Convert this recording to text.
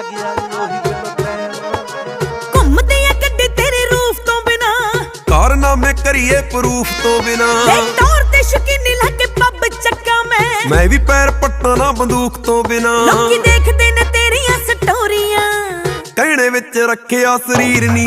ਆ ਗਿਆ ਉਹੀ ਪ੍ਰੇਮ ਘੁੰਮਦੇ ਆ ਗੱਡੇ ਤੇਰੇ ਰੂਫ ਤੋਂ ਬਿਨਾ। ਕਾਰਨਾਮੇ ਕਰੀਏ ਪ੍ਰੂਫ ਤੋਂ ਬਿਨਾ। ਤੇ ਤੌਰ ਤੇ ਸ਼ਕੀਨੀ ਲਾ ਕੇ ਪੱਬ ਚੱਕਾ ਮੈਂ। ਮੈਂ ਵੀ ਪੈਰ ਪੱਟਾਂ ਨਾ ਬੰਦੂਕ ਤੋਂ ਬਿਨਾ। ਲੋਕੀ ਦੇਖਦੇ ਨੇ ਤੇਰੀਆਂ ਸਟੋਰੀਆਂ। ਕਹਿਣੇ ਵਿੱਚ ਰੱਖਿਆ ਸਰੀਰ ਨੀ।